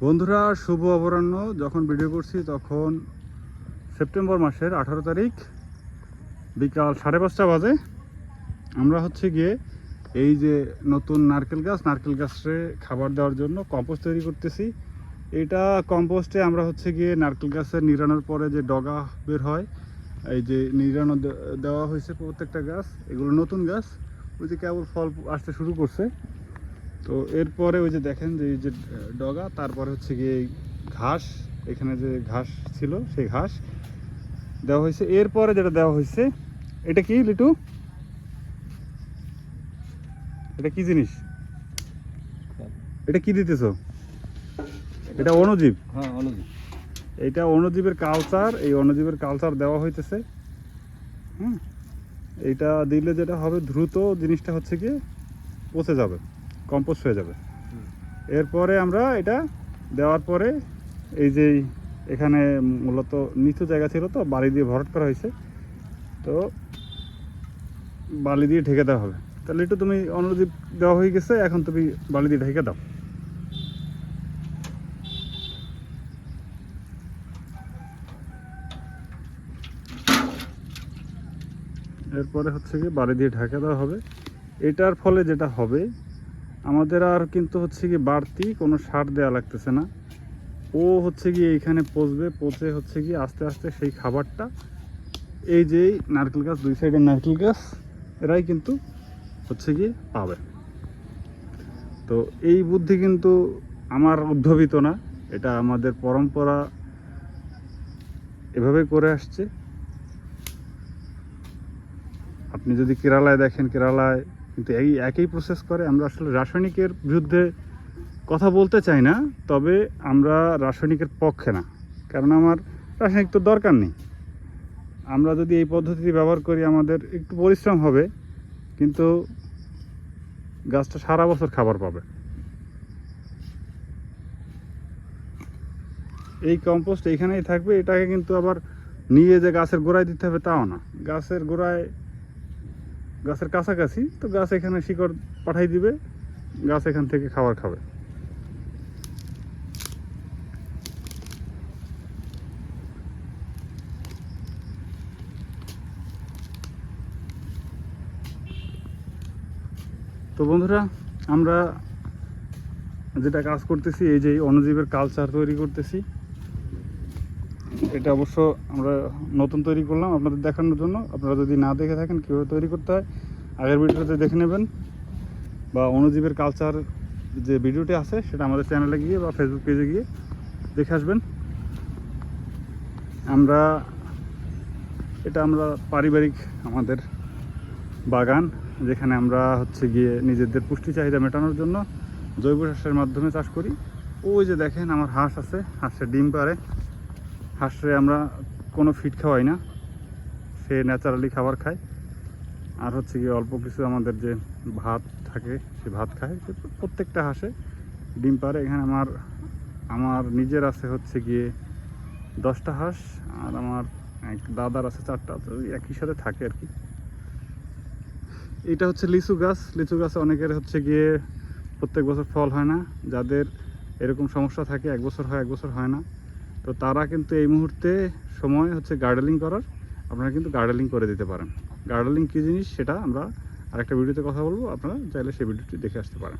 বন্ধুরা, শুভ অপরাহ্ন। যখন ভিডিও করছি তখন সেপ্টেম্বর মাসের আঠারো তারিখ, বিকাল সাড়ে পাঁচটা বাজে। আমরা হচ্ছে গিয়ে এই যে নতুন নারকেল গাছ, নারকেল গাছে খাবার দেওয়ার জন্য কম্পোস্ট তৈরি করতেছি। এটা কম্পোস্টে আমরা হচ্ছে গিয়ে নারকেল গাছের নিরানোর পরে যে ডগা বের হয়, এই যে নিরানো দে- দেওয়া হয়েছে প্রত্যেকটা গাছ, এগুলো নতুন গাছ। ওই যে কেবল ফল আসতে শুরু করছে। তো এরপরে ওই যে দেখেন যে এই যে ডগা তারপরে হচ্ছে গিয়ে ঘাস এখানে যে ঘাস ছিল সেই ঘাস দেওয়া হয়েছে। এরপরে যেটা দেওয়া হয়েছে এটা কি লিটু? এটা কি জিনিস? এটা কি দিতেছো? এটা অনুজীব হ্যাঁ অনুযায়ী এটা অণুজীবের কালচার এই অণুজীবের কালচার দেওয়া হইতেছে। হুম? এইটা দিলে যেটা হবে দ্রুত জিনিসটা হচ্ছে কি পচে যাবে। কম্পোস্ট হয়ে যাবে। এরপরে আমরা এটা দেওয়ার পরে এই যে এখানে মূলত নিচু জায়গা ছিল তো বালি দিয়ে ভরাট করা হয়েছে। তো বালি দিয়ে ঢেকে দেওয়া হবে। তাহলে একটু তুমি অনুজীব দেওয়া হয়ে গেছে এখন তুমি বালি দিয়ে ঢেকে দাও। এরপরে হচ্ছে কি বাড়ি দিয়ে ঢাকা দেওয়া হবে। এটার ফলে যেটা হবে আমাদের আর কিন্তু হচ্ছে কি বাড়তি কোনো সার দেওয়া লাগতেছে না। ও হচ্ছে কি এইখানে পচবে, পচে হচ্ছে কি আস্তে আস্তে সেই খাবারটা, এই যে নারকেল গাছ, দুই সাইডে নারকেল গাছ, এরাই কিন্তু হচ্ছে কি পাবে। তো এই বুদ্ধি কিন্তু আমার উদ্ভাবিত না, এটা আমাদের পরম্পরা এভাবে করে আসছে। আপনি যদি কেরালায় দেখেন, কেরালায় কিন্তু এই একই প্রসেস করে, আমরা আসলে রাসায়নিকের বিরুদ্ধে কথা বলতে চাই না, তবে আমরা রাসায়নিকের পক্ষে না। কারণ আমার রাসায়নিক তো দরকার নেই। আমরা যদি এই পদ্ধতি ব্যবহার করি, আমাদের একটু পরিশ্রম হবে, কিন্তু গাছটা সারা বছর খাবার পাবে। এই কম্পোস্ট এইখানেই থাকবে, এটাকে কিন্তু আবার নিয়ে যে গাছের গোড়ায় দিতে হবে, তাও না। গাছের গোড়ায় গাছের কাছাকাছি, তো গাছ এখানে শিকড় পাঠাই দিবে, গাছ এখান থেকে খাবার খাবে। তো বন্ধুরা, আমরা যেটা কাজ করতেছি, এই যে অণুজীবের কালচার তৈরি করতেছি। এটা অবশ্য আমরা নতুন তৈরি করলাম আপনাদের দেখানোর জন্য। আপনারা যদি না দেখে থাকেন, কীভাবে তৈরি করতে হয়, আগের ভিডিওতে দেখে নেবেন। বা অণুজীবের কালচার যে ভিডিওটি আছে, সেটা আমাদের চ্যানেলে গিয়ে বা ফেসবুক পেজে গিয়ে দেখে আসবেন। আমরা, এটা আমরা পারিবারিক আমাদের বাগান, যেখানে আমরা হচ্ছে গিয়ে নিজেদের পুষ্টি চাহিদা মেটানোর জন্য জৈব চাষের মাধ্যমে চাষ করি। ওই যে দেখেন, আমার হাঁস আছে, হাঁসের ডিম পারে হাঁসে আমরা কোনো ফিড খাওয়াই না। সে ন্যাচারালি খাবার খায়। আর হচ্ছে গিয়ে অল্প কিছু আমাদের যে ভাত থাকে, সে ভাত খায়। সে প্রত্যেকটা হাঁসে ডিম পারে এখানে আমার আমার নিজের আছে হচ্ছে গিয়ে দশটা হাঁস আর আমার এক দাদার আছে চারটা। একই সাথে থাকে আর কি। এটা হচ্ছে লিচু গাছ। লিচু গাছে অনেকের হচ্ছে গিয়ে প্রত্যেক বছর ফল হয় না। যাদের এরকম সমস্যা থাকে, এক বছর হয়, এক বছর হয় না। তো তারা কিন্তু এই মুহূর্তে সময় হচ্ছে গার্ডেলিং করার। আপনারা কিন্তু গার্ডেলিং করে দিতে পারেন। গার্ডেলিং কী জিনিস সেটা আমরা আরেকটা ভিডিওতে কথা বলব। আপনারা চাইলে সেই ভিডিওটি দেখে আসতে পারেন।